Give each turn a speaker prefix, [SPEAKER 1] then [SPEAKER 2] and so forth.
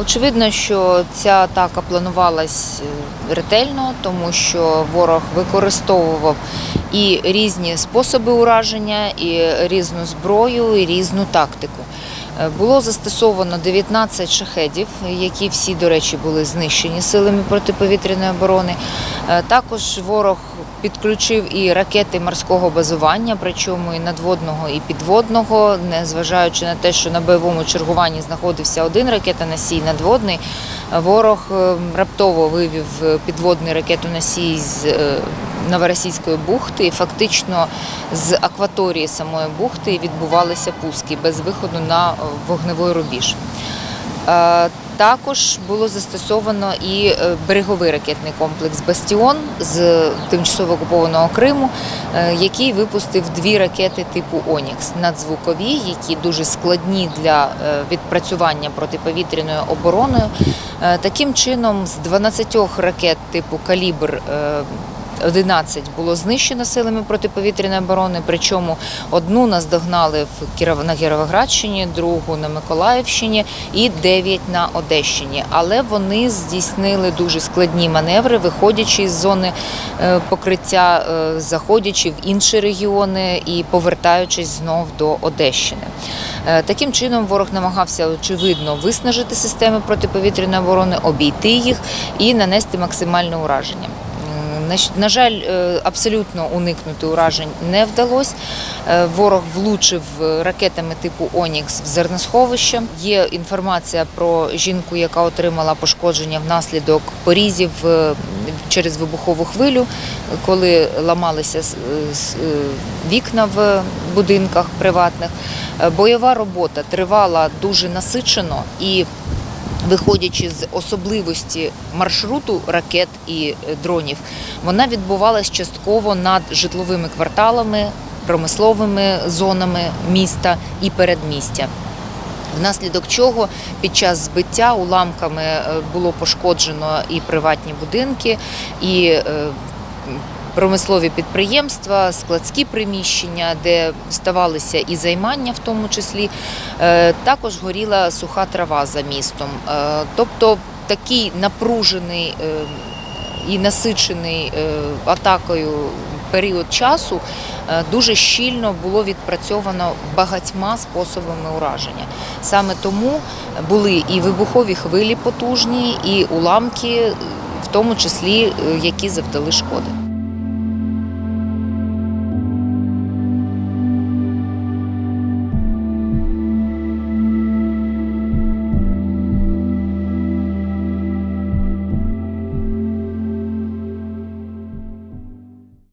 [SPEAKER 1] Очевидно, що ця атака планувалась е, ретельно, тому що ворог використовував і різні способи ураження, і різну зброю, і різну тактику. Е, Було застосовано 19 шахедів, які всі, до речі, були знищені силами протиповітряної оборони. Е, Також ворог підключив і ракети морського базування, причому і надводного, і підводного, незважаючи на те, що на бойовому чергуванні знаходився один ракетоносій надводний. Ворог е, раптово вивів підводний ракетоносій з е, Новоросійської бухти, і фактично з акваторії самої бухти відбувалися пуски без виходу на е, вогневий рубіж. Також було застосовано і е, береговий ракетний комплекс Бастіон з тимчасово окупованого Криму, е, який випустив дві ракети типу Онікс надзвукові, які дуже складні для е, відпрацювання протиповітряною обороною. Таким чином, з 12 ракет типу Калібр. Е, 11 було знищено силами протиповітряної оборони, причому одну наздогнали в на Кіровоградщині, другу на Миколаївщині і 9 на Одещині. Але вони здійснили дуже складні маневри, виходячи з зони е, покриття, е, заходячи в інші регіони і повертаючись знов до Одещини. Е, Таким чином ворог намагався очевидно виснажити системи протиповітряної оборони, обійти їх і нанести максимальне ураження. На жаль, е, абсолютно уникнути уражень не вдалося. Е, Ворог влучив е, ракетами типу Онікс в зерносховище. Є інформація про жінку, яка отримала пошкодження внаслідок порізів через вибухову хвилю, коли ламалися вікна в будинках приватних. Бойова робота тривала дуже насичено і виходячи з особливості маршруту ракет і е, дронів, вона відбувалась частково над житловими кварталами, промисловими зонами міста і передмістя. Внаслідок чого під час збиття уламками е, було пошкоджено і приватні будинки, і е, промислові підприємства, складські приміщення, де ставалися і займання, в тому числі. Е, Також горіла суха трава за містом. Е, Тобто такий напружений е, і насичений атакою період часу дуже щільно було відпрацьовано багатьма способами ураження. Саме тому були і вибухові хвилі потужні, і уламки, в тому числі, які завдали шкоди.